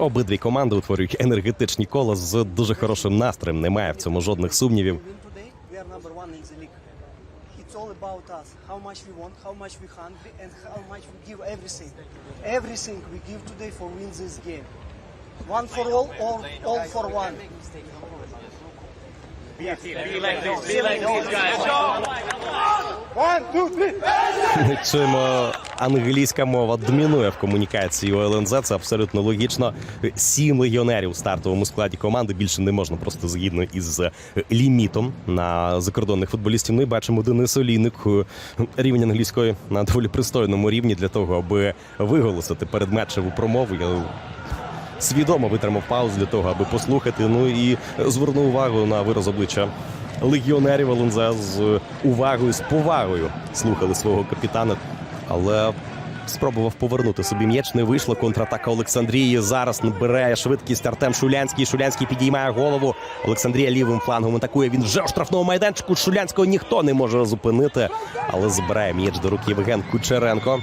Обидві команди утворюють енергетичні кола з дуже хорошим настроєм. Немає в цьому жодних сумнівів. win today, we are number one in the league. It's all about us. How much we want, how much we hungry, and how much we give everything. Everything we give today for win this game. One for all, or all for one. Чим е, англійська мова домінує в комунікації у ЛНЗ, це абсолютно логічно. Сім легіонерів у стартовому складі команди більше не можна просто згідно із е, лімітом на закордонних футболістів. Ми бачимо Денис Олійник е, рівень англійської на доволі пристойному рівні для того, аби виголосити передматчеву промову. Я свідомо витримав паузу для того, аби послухати. Ну і звернув увагу на вираз обличчя легіонерів ЛНЗ з увагою, з повагою слухали свого капітана, але. Спробував повернути собі м'яч, не вийшло. Контратака Олександрії. Зараз набирає швидкість Артем Шулянський. Шулянський підіймає голову. Олександрія лівим флангом атакує. Він вже у штрафному майданчику. Шулянського ніхто не може зупинити, але збирає м'яч до рук Євген Кучеренко.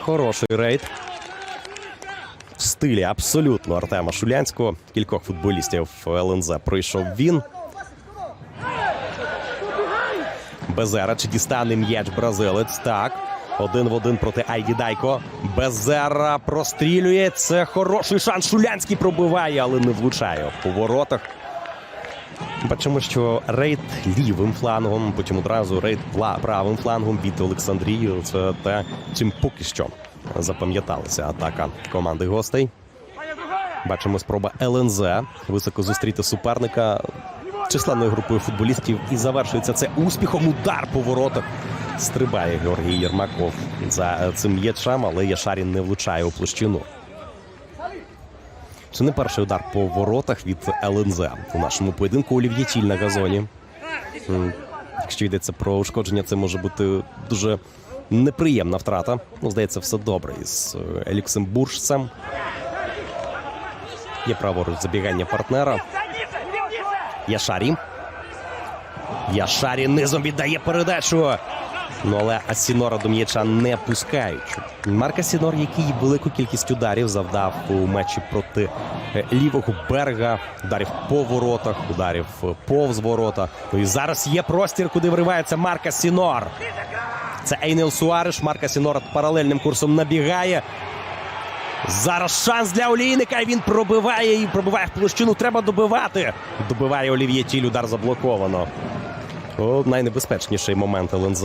Хороший рейд в стилі абсолютно Артема Шулянського. Кількох футболістів ЛНЗ пройшов він. Безера чи дістане м'яч бразилець? Так. Один в один проти Айді Дайко. Безера прострілює. Це хороший шанс. Шулянський пробиває, але не влучає в поворотах. Бачимо, що рейд лівим флангом, потім одразу рейд правим флангом від Олександрії. Це те, чим поки що запам'яталася атака команди гостей. Бачимо спроба ЛНЗ високо зустріти суперника численною групою футболістів. І завершується це успіхом. Удар по воротах. Стрибає Георгій Єрмаков за цим м'ячем, але Яшарін не влучає у площину. Це не перший удар по воротах від ЛНЗ у нашому поєдинку. Олів'є Тіль на газоні. Якщо йдеться про ушкодження, це може бути дуже неприємна втрата. Ну, здається, все добре із е, Люксембуржцем. Є праворуч забігання партнера. Яшарі. Яшарі низом віддає передачу. Ну, але Асінора до м'яча не пускають. Марк Асінор, який велику кількість ударів завдав у матчі проти е, лівого берега, ударів по воротах, ударів е, повз ворота. Ну і зараз є простір, куди вривається Марк Асінор. Це Ейнел Суареш. Марка Сінора паралельним курсом набігає. Зараз шанс для Олійника. Він пробиває і пробиває в площину. Треба добивати. Добиває Олів'є Тіль. Удар заблоковано. О, найнебезпечніший момент ЛНЗ.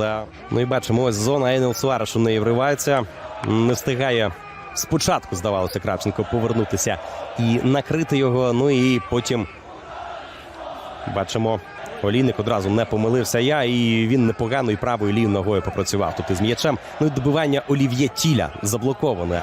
Ну і бачимо, ось зона Ейнел Суареш у неї вривається. Не встигає спочатку, здавалося, Кравченко повернутися і накрити його. Ну і потім Бачимо, Олійник одразу не помилився я, і він непогано і правою і лівою ногою попрацював тут із м'ячем. Ну і добивання Олів'є Тіля заблоковане.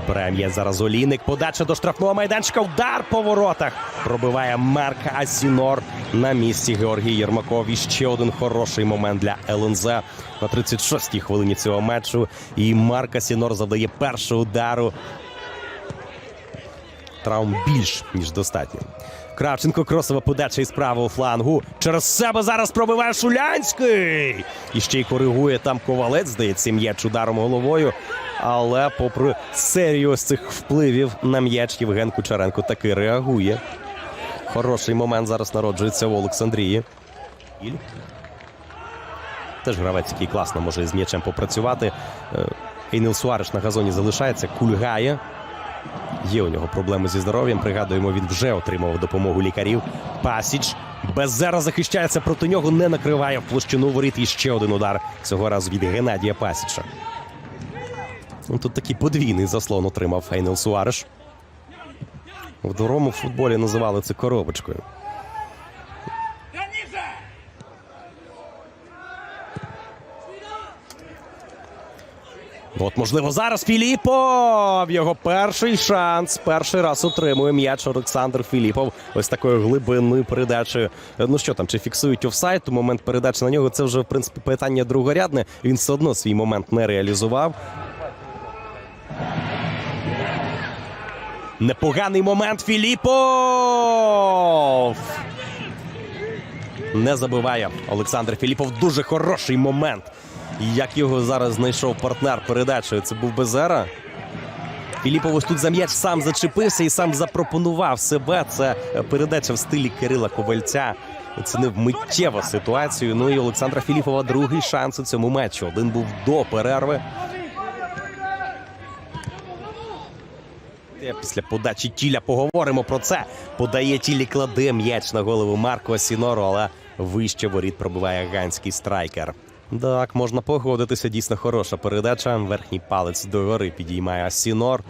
Відбирає зараз Олійник. Подача до штрафного майданчика. Удар по воротах. Пробиває Марка Асінор на місці Георгій Єрмаков. І ще один хороший момент для ЛНЗ на 36-й хвилині цього матчу. І Марк Асінор завдає першого удару. Травм більш ніж достатньо. Кравченко кросова подача із правого флангу. Через себе зараз пробиває Шулянський. І ще й коригує там ковалець, здається, м'яч ударом головою. Але, попри серію ось цих впливів на м'яч, Євген Кучеренко таки реагує. Хороший момент зараз народжується в Олександрії. Теж гравець, який класно може з м'ячем попрацювати. Ейнил Суареш на газоні залишається, кульгає. Є у нього проблеми зі здоров'ям. Пригадуємо, він вже отримав допомогу лікарів. Пасіч Беззера захищається проти нього, не накриває в площину воріт. І ще один удар цього разу від Геннадія Пасіча. Ну, Тут такий подвійний заслон отримав Ейнел Суареш. В дворовому футболі називали це коробочкою. От, можливо, зараз Філіпов. Його перший шанс. Перший раз отримує м'яч Олександр Філіпов. Ось такою глибинною передачею. Ну що там, чи фіксують офсайд? У момент передачі на нього це вже в принципі питання другорядне. Він все одно свій момент не реалізував. Непоганий момент Філіпов. Не забиває Олександр Філіпов. Дуже хороший момент. Як його зараз знайшов партнер передачею, це був Безера. Філіпов ось тут за м'яч сам зачепився і сам запропонував себе. Це передача в стилі Кирила Ковальця. Оцінив миттєво ситуацію. Ну і Олександра Філіпова другий шанс у цьому матчі. Один був до перерви. Після подачі тіля поговоримо про це. Подає тілі, кладе м'яч на голову Марко Сінору, але вище воріт пробиває ганський страйкер. Так, можна погодитися. Дійсно хороша передача. Верхній палець догори підіймає Сінор.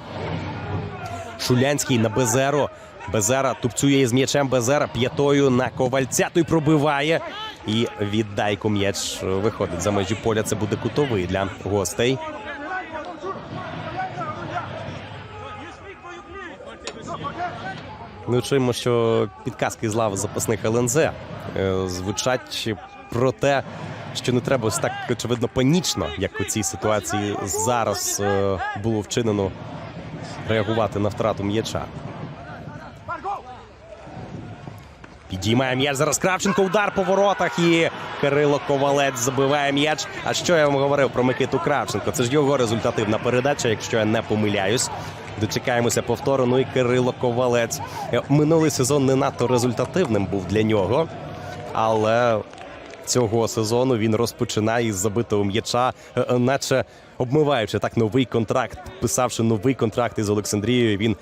Шулянський на Безеро. Безера тупцює із м'ячем Безера п'ятою на ковальця. Той пробиває. І віддайку м'яч виходить за межі поля. Це буде кутовий для гостей. Ми що підказки з лави запасних ЛНЗ е, звучать про те, що не треба ось так очевидно панічно, як у цій ситуації зараз е, було вчинено реагувати на втрату м'яча. Підіймає м'яч зараз Кравченко. Удар по воротах. І Кирило Ковалець забиває м'яч. А що я вам говорив про Микиту Кравченко? Це ж його результативна передача, якщо я не помиляюсь. Дочекаємося повтору. Ну і Кирило Ковалець. Е, Минулий сезон не надто результативним був для нього. Але цього сезону він розпочинає із забитого м'яча, е, е, наче обмиваючи так новий контракт, підписавши новий контракт із Олександрією. Він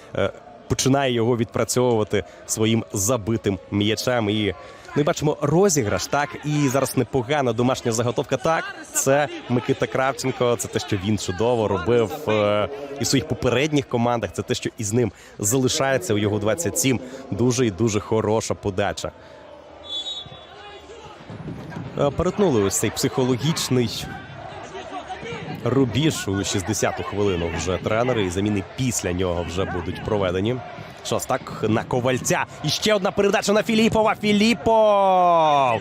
починає його відпрацьовувати своїм забитим м'ячем. І ми бачимо розіграш, так і зараз непогана домашня заготовка. Так, це Микита Кравченко. Це те, що він чудово робив е, і в своїх попередніх командах. Це те, що із ним залишається у його 27. Дуже і дуже хороша подача. Е, Перетнули ось цей психологічний рубіж у 60-ту хвилину вже тренери, і заміни після нього вже будуть проведені. Шостак на ковальця. І ще одна передача на Філіпова. Філіпов!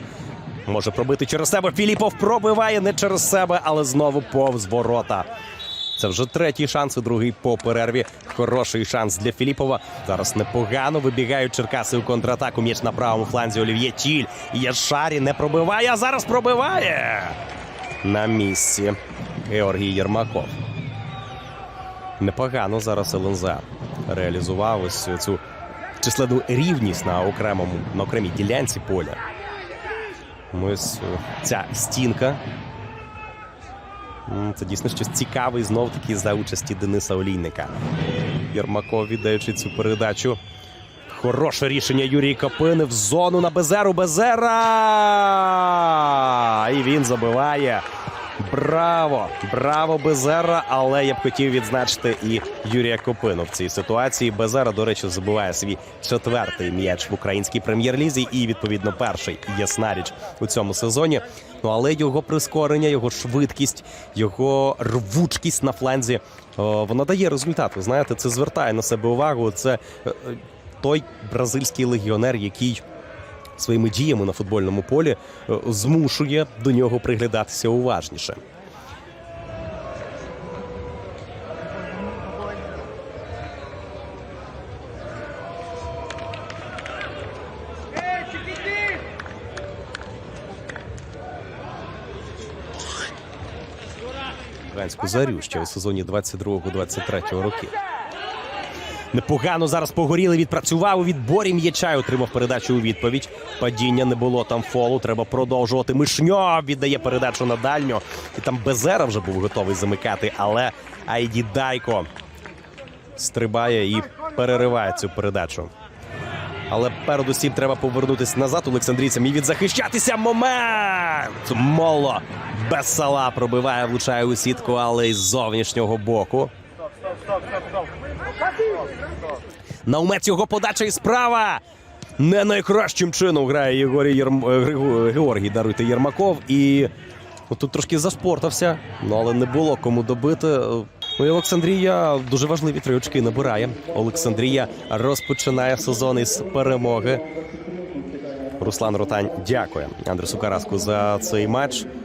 Може пробити через себе. Філіпов пробиває не через себе, але знову повз ворота. Це вже третій шанс, і другий по перерві. Хороший шанс для Філіпова. Зараз непогано вибігають Черкаси у контратаку. М'яч на правому фланзі Олів'є Тіль. Яшарі не пробиває, а зараз пробиває. На місці Георгій Єрмаков. Непогано зараз ЛНЗ реалізував ось цю численну рівність на окремому на окремій ділянці поля. Ось е, ця стінка. Це дійсно щось цікаве знов таки за участі Дениса Олійника. Єрмаков, віддаючи цю передачу. Хороше рішення Юрій Копини в зону на Безеру. Безера! І він забиває. Браво! Браво, Безера! Але я б хотів відзначити і Юрія Копину в цій ситуації. Безера, до речі, забиває свій четвертий м'яч в українській прем'єр-лізі і відповідно перший ясна річ у цьому сезоні. Ну але його прискорення, його швидкість, його рвучкість на фланзі о, вона дає результат. Ви знаєте, це звертає на себе увагу. Це е, той бразильський легіонер, який своїми діями на футбольному полі е, змушує до нього приглядатися уважніше. Ганську зарю ще у сезоні 22-23 років. Непогано зараз погоріли, відпрацював у відборі м'яча отримав передачу у відповідь. Падіння не було там фолу. Треба продовжувати. Мишньо віддає передачу на дальню. І там Безера вже був готовий замикати, але Айді Дайко стрибає і перериває цю передачу. Але передусім треба повернутися назад Олександрійцям і відзахищатися. Момент! Моло без сала пробиває, влучає у сітку, але із зовнішнього боку. Наумець його подача і справа. Не найкращим чином грає Єгорій Єрм... е, Георгій даруйте Єрмаков. І тут трошки зашпортався, ну але не було кому добити. Ну і Олександрія дуже важливі три очки набирає. Олександрія розпочинає сезон із перемоги. Руслан Ротань дякує Андресу Караску за цей матч.